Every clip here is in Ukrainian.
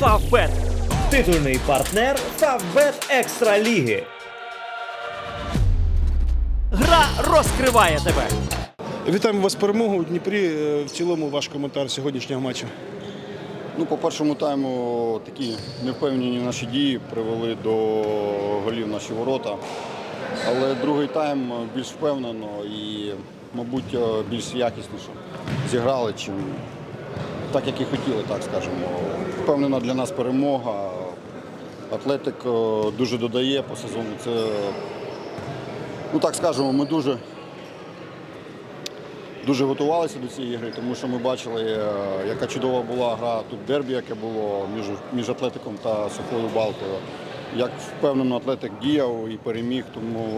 Фавбет. Титульний партнер Фавбет Екстра Ліги. Гра розкриває тебе. Вітаємо вас з перемогою у Дніпрі. Е, В цілому ваш коментар сьогоднішнього матчу. Ну, по першому тайму такі невпевнені наші дії привели до голів наші ворота. Але другий тайм більш впевнено і, мабуть, більш якісніше зіграли, чим так, як і хотіли, так скажемо. Впевнена для нас перемога. Атлетик е, дуже додає по сезону. Це, ну так скажемо, ми дуже дуже готувалися до цієї гри, тому що ми бачили, е, яка чудова була гра тут дербі, яке було між, між Атлетиком та Сухою Балкою. Як впевнено Атлетик діяв і переміг, тому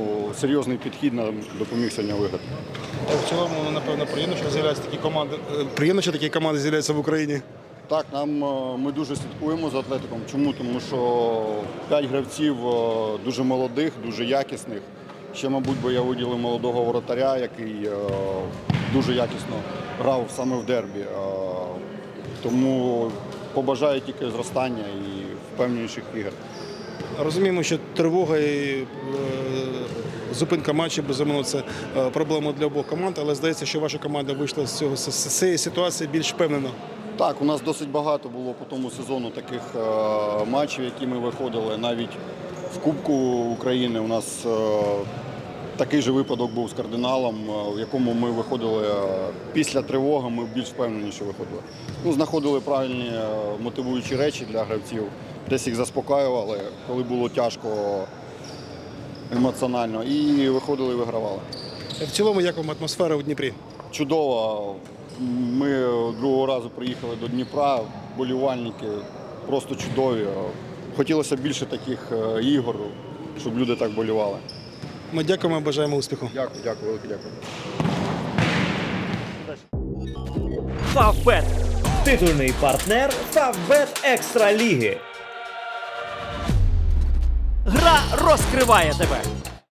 серйозний підхід нам допоміг сьогодні виграти. В цілому, ну, напевно, приємно, що з'являються такі команди. Е, Приємно, що такі команди з'являються в Україні. Так, нам е, ми дуже слідкуємо за Атлетиком. Чому? Тому що п'ять гравців е, дуже молодих, дуже якісних. Ще, мабуть, би я виділив молодого воротаря, який е, дуже якісно грав саме в дербі. Е, Тому побажаю тільки зростання і впевненіших ігор. Розуміємо, що тривога і е, зупинка матчів, безумовно, це е, проблема для обох команд, але здається, що ваша команда вийшла з цього з цієї ситуації більш впевнено. Так, у нас досить багато було по тому сезону таких е, матчів, які ми виходили. Навіть в Кубку України у нас такий же випадок був з кардиналом, в якому ми виходили після тривоги, ми більш впевненіше виходили. Ну, знаходили правильні мотивуючі речі для гравців, десь їх заспокоювали, коли було тяжко емоціонально, і виходили і вигравали. В цілому, як вам атмосфера у Дніпрі? Чудово. Ми другого разу приїхали до Дніпра, болівальники просто чудові. Хотілося більше таких е, ігор, щоб люди так болівали. Ми дякуємо, бажаємо успіху. Дякую, дякую, велике дякую. Фавбет. Титульний партнер Фавбет Екстра Ліги. Розкриває тебе.